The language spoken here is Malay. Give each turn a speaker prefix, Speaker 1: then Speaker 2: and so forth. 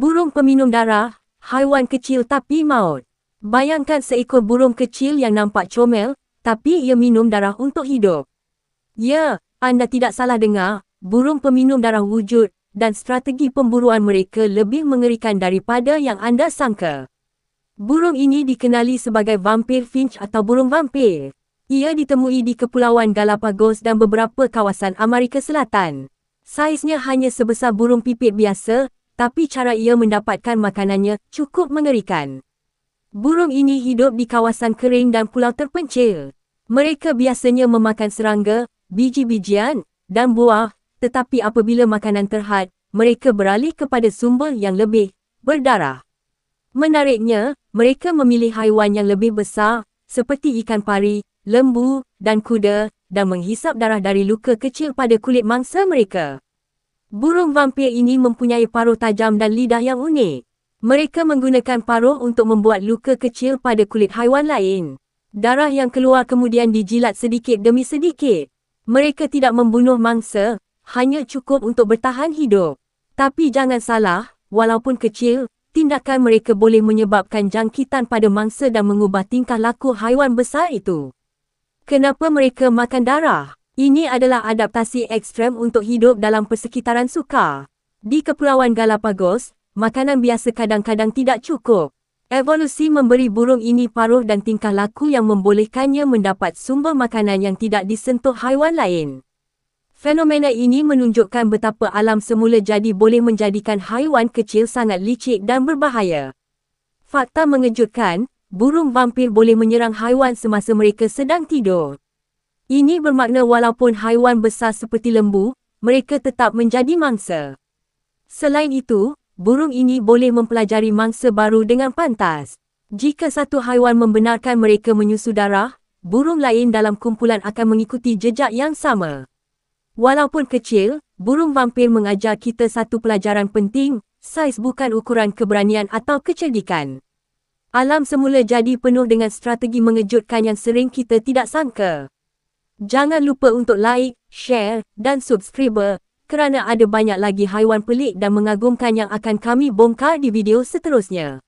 Speaker 1: Burung peminum darah, haiwan kecil tapi maut. Bayangkan seekor burung kecil yang nampak comel, tapi ia minum darah untuk hidup. Ya, anda tidak salah dengar, burung peminum darah wujud dan strategi pemburuan mereka lebih mengerikan daripada yang anda sangka. Burung ini dikenali sebagai vampir finch atau burung vampir. Ia ditemui di Kepulauan Galapagos dan beberapa kawasan Amerika Selatan. Saiznya hanya sebesar burung pipit biasa tapi cara ia mendapatkan makanannya cukup mengerikan. Burung ini hidup di kawasan kering dan pulau terpencil. Mereka biasanya memakan serangga, biji-bijian, dan buah, tetapi apabila makanan terhad, mereka beralih kepada sumber yang lebih berdarah. Menariknya, mereka memilih haiwan yang lebih besar, seperti ikan pari, lembu, dan kuda, dan menghisap darah dari luka kecil pada kulit mangsa mereka. Burung vampir ini mempunyai paruh tajam dan lidah yang unik. Mereka menggunakan paruh untuk membuat luka kecil pada kulit haiwan lain. Darah yang keluar kemudian dijilat sedikit demi sedikit. Mereka tidak membunuh mangsa, hanya cukup untuk bertahan hidup. Tapi jangan salah, walaupun kecil, tindakan mereka boleh menyebabkan jangkitan pada mangsa dan mengubah tingkah laku haiwan besar itu. Kenapa mereka makan darah? Ini adalah adaptasi ekstrem untuk hidup dalam persekitaran sukar. Di Kepulauan Galapagos, makanan biasa kadang-kadang tidak cukup. Evolusi memberi burung ini paruh dan tingkah laku yang membolehkannya mendapat sumber makanan yang tidak disentuh haiwan lain. Fenomena ini menunjukkan betapa alam semula jadi boleh menjadikan haiwan kecil sangat licik dan berbahaya. Fakta mengejutkan, burung vampir boleh menyerang haiwan semasa mereka sedang tidur. Ini bermakna walaupun haiwan besar seperti lembu, mereka tetap menjadi mangsa. Selain itu, burung ini boleh mempelajari mangsa baru dengan pantas. Jika satu haiwan membenarkan mereka menyusu darah, burung lain dalam kumpulan akan mengikuti jejak yang sama. Walaupun kecil, burung vampir mengajar kita satu pelajaran penting, saiz bukan ukuran keberanian atau kecerdikan. Alam semula jadi penuh dengan strategi mengejutkan yang sering kita tidak sangka. Jangan lupa untuk like, share dan subscribe kerana ada banyak lagi haiwan pelik dan mengagumkan yang akan kami bongkar di video seterusnya.